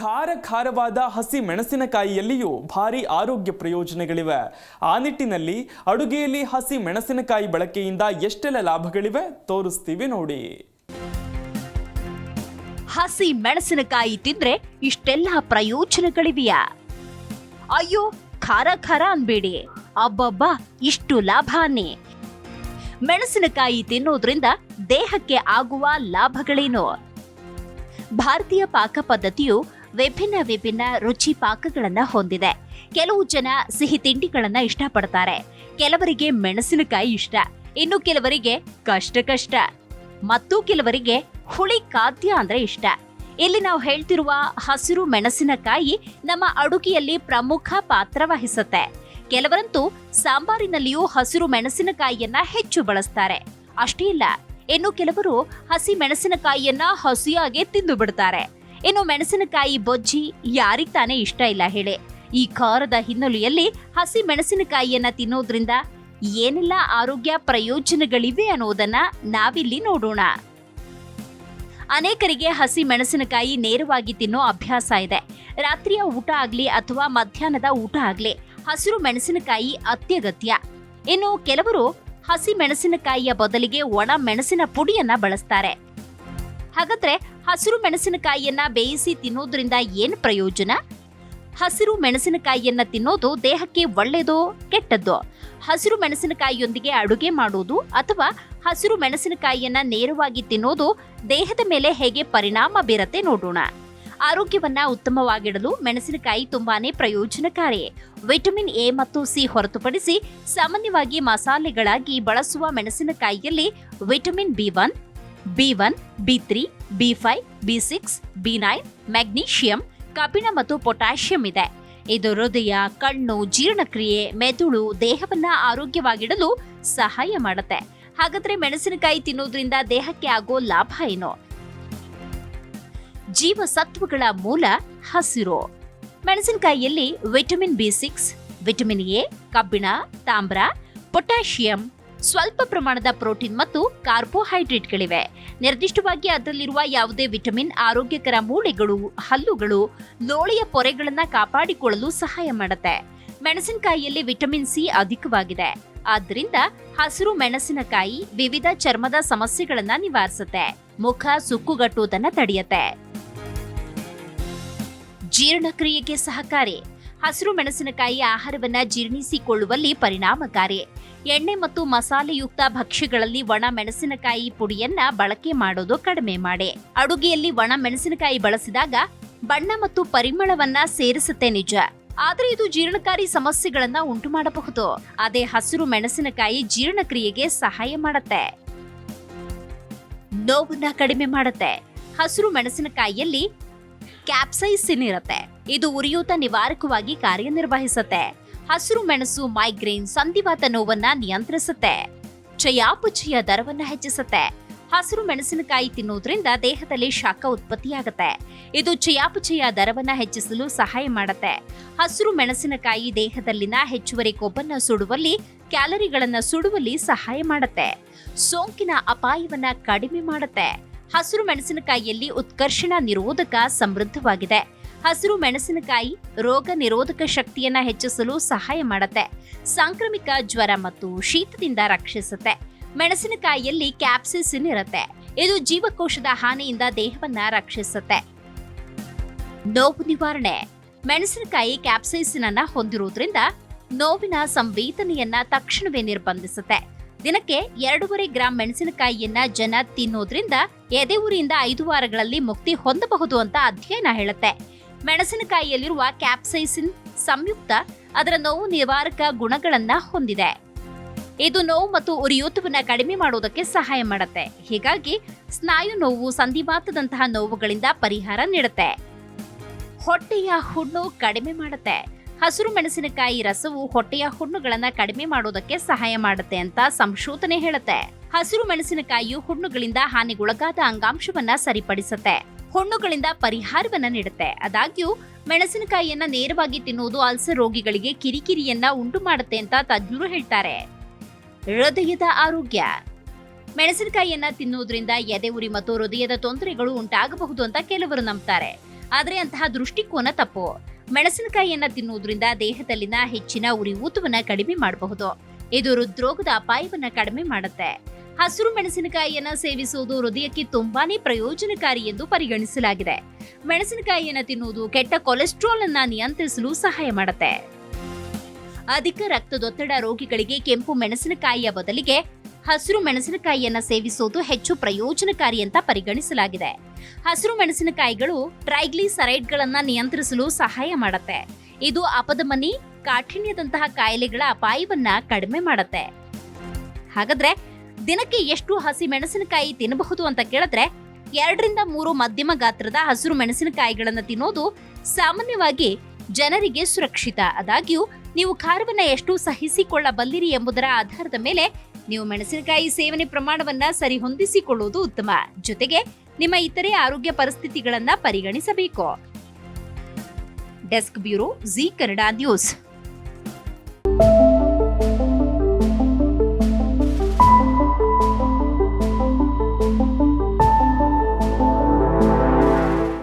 ಖಾರ ಖಾರವಾದ ಹಸಿ ಮೆಣಸಿನಕಾಯಿಯಲ್ಲಿಯೂ ಭಾರಿ ಆರೋಗ್ಯ ಪ್ರಯೋಜನಗಳಿವೆ. ಆ ನಿಟ್ಟಿನಲ್ಲಿ ಅಡುಗೆಯಲ್ಲಿ ಹಸಿ ಮೆಣಸಿನಕಾಯಿ ಬಳಕೆಯಿಂದ ಎಷ್ಟೆಲ್ಲ ಲಾಭಗಳಿವೆ ತೋರಿಸ್ತೀವಿ ನೋಡಿ. ಹಸಿ ಮೆಣಸಿನಕಾಯಿ ತಿಂದ್ರೆ ಇಷ್ಟೆಲ್ಲ ಪ್ರಯೋಜನಗಳಿವೆಯಾ? ಅಯ್ಯೋ ಖಾರ ಖಾರ ಅನ್ಬೇಡಿ. ಅಬ್ಬಬ್ಬ, ಇಷ್ಟು ಲಾಭಾನೇ. ಮೆಣಸಿನಕಾಯಿ ತಿನ್ನೋದ್ರಿಂದ ದೇಹಕ್ಕೆ ಆಗುವ ಲಾಭಗಳೇನು? ಭಾರತೀಯ ಪಾಕ ಪದ್ಧತಿಯು ವಿಭಿನ್ನ ವಿಭಿನ್ನ ರುಚಿ ಪಾಕಗಳನ್ನ ಹೊಂದಿದೆ. ಕೆಲವು ಜನ ಸಿಹಿ ತಿಂಡಿಗಳನ್ನ ಇಷ್ಟಪಡ್ತಾರೆ. ಕೆಲವರಿಗೆ ಮೆಣಸಿನಕಾಯಿ ಇಷ್ಟ. ಇನ್ನು ಕೆಲವರಿಗೆ ಕಷ್ಟ ಕಷ್ಟ. ಮತ್ತು ಕೆಲವರಿಗೆ ಹುಳಿ ಖಾದ್ಯ ಅಂದ್ರೆ ಇಷ್ಟ. ಇಲ್ಲಿ ನಾವು ಹೇಳ್ತಿರುವ ಹಸಿರು ಮೆಣಸಿನಕಾಯಿ ನಮ್ಮ ಅಡುಗೆಯಲ್ಲಿ ಪ್ರಮುಖ ಪಾತ್ರ ವಹಿಸುತ್ತೆ. ಕೆಲವರಂತೂ ಸಾಂಬಾರಿನಲ್ಲಿಯೂ ಹಸಿರು ಮೆಣಸಿನಕಾಯಿಯನ್ನ ಹೆಚ್ಚು ಬಳಸ್ತಾರೆ. ಅಷ್ಟೇ ಇಲ್ಲ, ಇನ್ನು ಕೆಲವರು ಹಸಿ ಮೆಣಸಿನಕಾಯಿಯನ್ನ ಹಸಿಯಾಗೆ ತಿಂದು ಬಿಡ್ತಾರೆ. ಇನ್ನು ಮೆಣಸಿನಕಾಯಿ ಬೊಜ್ಜಿ ಯಾರಿಗ್ ತಾನೇ ಇಷ್ಟ ಇಲ್ಲ ಹೇಳಿ. ಈ ಖಾರದ ಹಿನ್ನೆಲೆಯಲ್ಲಿ ಹಸಿ ಮೆಣಸಿನಕಾಯಿಯನ್ನ ತಿನ್ನೋದ್ರಿಂದ ಏನೆಲ್ಲ ಆರೋಗ್ಯ ಪ್ರಯೋಜನಗಳಿವೆ ಅನ್ನೋದನ್ನ ನಾವಿಲ್ಲಿ ನೋಡೋಣ. ಅನೇಕರಿಗೆ ಹಸಿ ಮೆಣಸಿನಕಾಯಿ ನೇರವಾಗಿ ತಿನ್ನೋ ಅಭ್ಯಾಸ ಇದೆ. ರಾತ್ರಿಯ ಊಟ ಆಗ್ಲಿ ಅಥವಾ ಮಧ್ಯಾಹ್ನದ ಊಟ ಆಗ್ಲಿ ಹಸಿರು ಮೆಣಸಿನಕಾಯಿ ಅತ್ಯಗತ್ಯ. ಇನ್ನು ಕೆಲವರು ಹಸಿ ಮೆಣಸಿನಕಾಯಿಯ ಬದಲಿಗೆ ಒಣ ಮೆಣಸಿನ ಪುಡಿಯನ್ನ ಬಳಸ್ತಾರೆ. ಹಾಗಾದ್ರೆ ಹಸಿರು ಮೆಣಸಿನಕಾಯಿಯನ್ನ ಬೇಯಿಸಿ ತಿನ್ನೋದ್ರಿಂದ ಏನು ಪ್ರಯೋಜನ? ಹಸಿರು ಮೆಣಸಿನಕಾಯಿಯನ್ನ ತಿನ್ನೋದು ದೇಹಕ್ಕೆ ಒಳ್ಳೆಯದೋ ಕೆಟ್ಟದ್ದೋ? ಹಸಿರು ಮೆಣಸಿನಕಾಯಿಯೊಂದಿಗೆ ಅಡುಗೆ ಮಾಡೋದು ಅಥವಾ ಹಸಿರು ಮೆಣಸಿನಕಾಯಿಯನ್ನ ನೇರವಾಗಿ ತಿನ್ನೋದು ದೇಹದ ಮೇಲೆ ಹೇಗೆ ಪರಿಣಾಮ ಬೀರತ್ತೆ ನೋಡೋಣ. ಆರೋಗ್ಯವನ್ನ ಉತ್ತಮವಾಗಿಡಲು ಮೆಣಸಿನಕಾಯಿ ತುಂಬಾನೇ ಪ್ರಯೋಜನಕಾರಿ ವಿಟಮಿನ್ ಎ ಮತ್ತು ಸಿ ಹೊರತುಪಡಿಸಿ ಸಾಮಾನ್ಯವಾಗಿ ಮಸಾಲೆಗಳಾಗಿ ಬಳಸುವ ಮೆಣಸಿನಕಾಯಿಯಲ್ಲಿ vitamin B one B one B three B five B six B nine magnesium ಕಬ್ಬಿಣ ಮತ್ತು ಪೊಟ್ಯಾಷಿಯಂ ಇದೆ. ಇದು ಹೃದಯ, ಕಣ್ಣು, ಜೀರ್ಣಕ್ರಿಯೆ, ಮೆದುಳು, ದೇಹವನ್ನ ಆರೋಗ್ಯವಾಗಿಡಲು ಸಹಾಯ ಮಾಡುತ್ತೆ. ಹಾಗಾದ್ರೆ ಮೆಣಸಿನಕಾಯಿ ತಿನ್ನೋದ್ರಿಂದ ದೇಹಕ್ಕೆ ಆಗೋ ಲಾಭ ಏನು? ಜೀವಸತ್ವಗಳ ಮೂಲ ಹಸಿರು. ಮೆಣಸಿನಕಾಯಿಯಲ್ಲಿ vitamin B six vitamin A ಕಬ್ಬಿಣ, ತಾಮ್ರ ಪೊಟ್ಯಾಷಿಯಂ ಸ್ವಲ್ಪ ಪ್ರಮಾಣದ ಪ್ರೋಟೀನ್ ಮತ್ತು ಕಾರ್ಬೋಹೈಡ್ರೇಟ್ಗಳಿವೆ. ನಿರ್ದಿಷ್ಟವಾಗಿ ಅದರಲ್ಲಿರುವ ಯಾವುದೇ ವಿಟಮಿನ್, ಆರೋಗ್ಯಕರ ಮೂಳೆಗಳು, ಹಲ್ಲುಗಳು, ಲೋಳೆಯ ಪೊರೆಗಳನ್ನು ಕಾಪಾಡಿಕೊಳ್ಳಲು ಸಹಾಯ ಮಾಡುತ್ತೆ. ಮೆಣಸಿನಕಾಯಿಯಲ್ಲಿ ವಿಟಮಿನ್ ಸಿ ಅಧಿಕವಾಗಿದೆ. ಆದ್ದರಿಂದ ಹಸಿರು ಮೆಣಸಿನಕಾಯಿ ವಿವಿಧ ಚರ್ಮದ ಸಮಸ್ಯೆಗಳನ್ನು ನಿವಾರಿಸುತ್ತೆ. ಮುಖ ಸುಕ್ಕುಗಟ್ಟುವುದನ್ನ ತಡೆಯುತ್ತೆ. ಜೀರ್ಣಕ್ರಿಯೆಗೆ ಸಹಕಾರಿ. ಹಸಿರು ಮೆಣಸಿನಕಾಯಿ ಆಹಾರವನ್ನ ಜೀರ್ಣಿಸಿಕೊಳ್ಳುವಲ್ಲಿ ಪರಿಣಾಮಕಾರಿ. ಎಣ್ಣೆ ಮತ್ತು ಮಸಾಲೆಯುಕ್ತ ಭಕ್ಷ್ಯಗಳಲ್ಲಿ ಒಣ ಮೆಣಸಿನಕಾಯಿ ಪುಡಿಯನ್ನ ಬಳಕೆ ಮಾಡೋದು ಕಡಿಮೆ ಮಾಡಿ. ಅಡುಗೆಯಲ್ಲಿ ಒಣ ಮೆಣಸಿನಕಾಯಿ ಬಳಸಿದಾಗ ಬಣ್ಣ ಮತ್ತು ಪರಿಮಳವನ್ನ ಸೇರಿಸುತ್ತೆ ನಿಜ. ಆದರೆ ಇದು ಜೀರ್ಣಕಾರಿ ಸಮಸ್ಯೆಗಳನ್ನ ಉಂಟು ಮಾಡಬಹುದು ಅದೇ ಹಸಿರು ಮೆಣಸಿನಕಾಯಿ ಜೀರ್ಣಕ್ರಿಯೆಗೆ ಸಹಾಯ ಮಾಡುತ್ತೆ. ನೋವನ್ನ ಕಡಿಮೆ ಮಾಡುತ್ತೆ. ಹಸಿರು ಮೆಣಸಿನಕಾಯಿಯಲ್ಲಿ ಕ್ಯಾಪ್ಸೈಸಿನ್ ಇರುತ್ತೆ. ಇದು ಉರಿಯೂತ ನಿವಾರಕವಾಗಿ ಕಾರ್ಯನಿರ್ವಹಿಸುತ್ತೆ. ಹಸಿರು ಮೆಣಸು ಮೈಗ್ರೇನ್ ಸಂಧಿವಾತ ನೋವನ್ನ ನಿಯಂತ್ರಿಸುತ್ತೆ. ಚಯಾಪಚಯ ದರವನ್ನ ಹೆಚ್ಚಿಸುತ್ತೆ. ಹಸಿರು ಮೆಣಸಿನಕಾಯಿ ತಿನ್ನೋದ್ರಿಂದ ದೇಹದಲ್ಲಿ ಶಾಖ ಉತ್ಪತ್ತಿಯಾಗುತ್ತೆ. ಇದು ಚಯಾಪಚಯ ದರವನ್ನ ಹೆಚ್ಚಿಸಲು ಸಹಾಯ ಮಾಡುತ್ತೆ. ಹಸಿರು ಮೆಣಸಿನಕಾಯಿ ದೇಹದಲ್ಲಿನ ಹೆಚ್ಚುವರಿ ಕೊಬ್ಬನ್ನ ಸುಡುವಲ್ಲಿ, ಕ್ಯಾಲರಿಗಳನ್ನ ಸುಡುವಲ್ಲಿ ಸಹಾಯ ಮಾಡುತ್ತೆ. ಸೋಂಕಿನ ಅಪಾಯವನ್ನ ಕಡಿಮೆ ಮಾಡುತ್ತೆ. ಹಸಿರು ಮೆಣಸಿನಕಾಯಿಯಲ್ಲಿ ಉತ್ಕರ್ಷಣ ನಿರೋಧಕ ಸಮೃದ್ಧವಾಗಿದೆ. ಹಸಿರು ಮೆಣಸಿನಕಾಯಿ ರೋಗ ನಿರೋಧಕ ಶಕ್ತಿಯನ್ನ ಹೆಚ್ಚಿಸಲು ಸಹಾಯ ಮಾಡುತ್ತೆ. ಸಾಂಕ್ರಾಮಿಕ ಜ್ವರ ಮತ್ತು ಶೀತದಿಂದ ರಕ್ಷಿಸುತ್ತೆ. ಮೆಣಸಿನಕಾಯಿಯಲ್ಲಿ ಕ್ಯಾಪ್ಸಿಸಿನ್ ಇರುತ್ತೆ. ಇದು ಜೀವಕೋಶದ ಹಾನಿಯಿಂದ ದೇಹವನ್ನ ರಕ್ಷಿಸುತ್ತೆ. ನೋವು ನಿವಾರಣೆ. ಮೆಣಸಿನಕಾಯಿ ಕ್ಯಾಪ್ಸೈಸಿನ್ ಅನ್ನ ಹೊಂದಿರುವುದರಿಂದ ನೋವಿನ ಸಂವೇದನೆಯನ್ನ ತಕ್ಷಣವೇ ನಿರ್ಬಂಧಿಸುತ್ತೆ. ದಿನಕ್ಕೆ ಎರಡೂವರೆ ಗ್ರಾಂ ಮೆಣಸಿನಕಾಯಿಯನ್ನ ಜನ ತಿನ್ನೋದ್ರಿಂದ ಎದೆ ಊರಿಯಿಂದ ಐದು ವಾರಗಳಲ್ಲಿ ಮುಕ್ತಿ ಹೊಂದಬಹುದು ಅಂತ ಅಧ್ಯಯನ ಹೇಳುತ್ತೆ. ಮೆಣಸಿನಕಾಯಿಯಲ್ಲಿರುವ ಕ್ಯಾಪ್ಸೈಸಿನ್ ಸಂಯುಕ್ತ ಅದರ ನೋವು ನಿವಾರಕ ಗುಣಗಳನ್ನ ಹೊಂದಿದೆ. ಇದು ನೋವು ಮತ್ತು ಉರಿಯೂತವನ್ನು ಕಡಿಮೆ ಮಾಡುವುದಕ್ಕೆ ಸಹಾಯ ಮಾಡುತ್ತೆ. ಹೀಗಾಗಿ ಸ್ನಾಯು ನೋವು, ಸಂಧಿವಾತದಂತಹ ನೋವುಗಳಿಂದ ಪರಿಹಾರ ನೀಡುತ್ತೆ. ಹೊಟ್ಟೆಯ ಹುಣ್ಣು ಕಡಿಮೆ ಮಾಡುತ್ತೆ. ಹಸಿರು ಮೆಣಸಿನಕಾಯಿ ರಸವು ಹೊಟ್ಟೆಯ ಹುಣ್ಣುಗಳನ್ನ ಕಡಿಮೆ ಮಾಡೋದಕ್ಕೆ ಸಹಾಯ ಮಾಡುತ್ತೆ ಅಂತ ಸಂಶೋಧನೆ ಹೇಳುತ್ತೆ. ಹಸಿರು ಮೆಣಸಿನಕಾಯಿಯು ಹುಣ್ಣುಗಳಿಂದ ಹಾನಿಗೊಳಗಾದ ಅಂಗಾಂಶವನ್ನ ಸರಿಪಡಿಸುತ್ತೆ. ಹುಣ್ಣುಗಳಿಂದ ಪರಿಹಾರವನ್ನ ನೀಡುತ್ತೆ. ಆದಾಗ್ಯೂ ಮೆಣಸಿನಕಾಯಿಯನ್ನ ನೇರವಾಗಿ ತಿನ್ನುವುದು ಅಲ್ಸರ್ ರೋಗಿಗಳಿಗೆ ಕಿರಿಕಿರಿಯನ್ನ ಉಂಟು ಮಾಡುತ್ತೆ ಅಂತ ತಜ್ಞರು ಹೇಳ್ತಾರೆ. ಹೃದಯದ ಆರೋಗ್ಯ. ಮೆಣಸಿನಕಾಯಿಯನ್ನ ತಿನ್ನುವುದರಿಂದ ಎದೆ ಉರಿ ಮತ್ತು ಹೃದಯದ ತೊಂದರೆಗಳು ಉಂಟಾಗಬಹುದು ಅಂತ ಕೆಲವರು ನಂಬ್ತಾರೆ. ಆದರೆ ಅಂತಹ ದೃಷ್ಟಿಕೋನ ತಪ್ಪು. ಮೆಣಸಿನಕಾಯಿಯನ್ನ ತಿನ್ನುವುದರಿಂದ ದೇಹದಲ್ಲಿನ ಹೆಚ್ಚಿನ ಉರಿ ಊತವನ್ನ ಕಡಿಮೆ ಮಾಡಬಹುದು. ಇದು ಹೃದ್ರೋಗದ ಅಪಾಯವನ್ನ ಕಡಿಮೆ ಮಾಡುತ್ತೆ. ಹಸಿರು ಮೆಣಸಿನಕಾಯಿಯನ್ನ ಸೇವಿಸುವುದು ಹೃದಯಕ್ಕೆ ತುಂಬಾನೇ ಪ್ರಯೋಜನಕಾರಿ ಎಂದು ಪರಿಗಣಿಸಲಾಗಿದೆ. ಮೆಣಸಿನಕಾಯಿಯನ್ನ ತಿನ್ನುವುದು ಕೆಟ್ಟ ಕೊಲೆಸ್ಟ್ರಾಲ್ ಅನ್ನ ನಿಯಂತ್ರಿಸಲು ಸಹಾಯ ಮಾಡುತ್ತೆ. ಅಧಿಕ ರಕ್ತದೊತ್ತಡ ರೋಗಿಗಳಿಗೆ ಕೆಂಪು ಮೆಣಸಿನಕಾಯಿಯ ಬದಲಿಗೆ ಹಸಿರು ಮೆಣಸಿನಕಾಯಿಯನ್ನ ಸೇವಿಸುವುದು ಹೆಚ್ಚು ಪ್ರಯೋಜನಕಾರಿ ಅಂತ ಪರಿಗಣಿಸಲಾಗಿದೆ. ಹಸಿರು ಮೆಣಸಿನಕಾಯಿಗಳು ಟ್ರೈಗ್ಲಿಸರೈಡ್ಗಳನ್ನ ನಿಯಂತ್ರಿಸಲು ಸಹಾಯ ಮಾಡುತ್ತೆ. ಇದು ಅಪಧಮನಿ ಕಾಠಿಣ್ಯದಂತಹ ಕಾಯಿಲೆಗಳ ಅಪಾಯವನ್ನ ಕಡಿಮೆ ಮಾಡುತ್ತೆ. ಹಾಗಾದ್ರೆ ದಿನಕ್ಕೆ ಎಷ್ಟು ಹಸಿ ಮೆಣಸಿನಕಾಯಿ ತಿನ್ನಬಹುದು ಅಂತ ಕೇಳಿದ್ರೆ, ಎರಡರಿಂದ ಮೂರು ಮಧ್ಯಮ ಗಾತ್ರದ ಹಸಿರು ಮೆಣಸಿನಕಾಯಿಗಳನ್ನು ತಿನ್ನೋದು ಸಾಮಾನ್ಯವಾಗಿ ಜನರಿಗೆ ಸುರಕ್ಷಿತ. ಆದಾಗ್ಯೂ, ನೀವು ಖಾರವನ್ನ ಎಷ್ಟು ಸಹಿಸಿಕೊಳ್ಳಬಲ್ಲಿರಿ ಎಂಬುದರ ಆಧಾರದ ಮೇಲೆ ನೀವು ಮೆಣಸಿನಕಾಯಿ ಸೇವನೆ ಪ್ರಮಾಣವನ್ನ ಸರಿಹೊಂದಿಸಿಕೊಳ್ಳುವುದು ಉತ್ತಮ. ಜೊತೆಗೆ, ನಿಮ್ಮ ಇತರೆ ಆರೋಗ್ಯ ಪರಿಸ್ಥಿತಿಗಳನ್ನ ಪರಿಗಣಿಸಬೇಕು. Desk bureau, Zee Kannada news.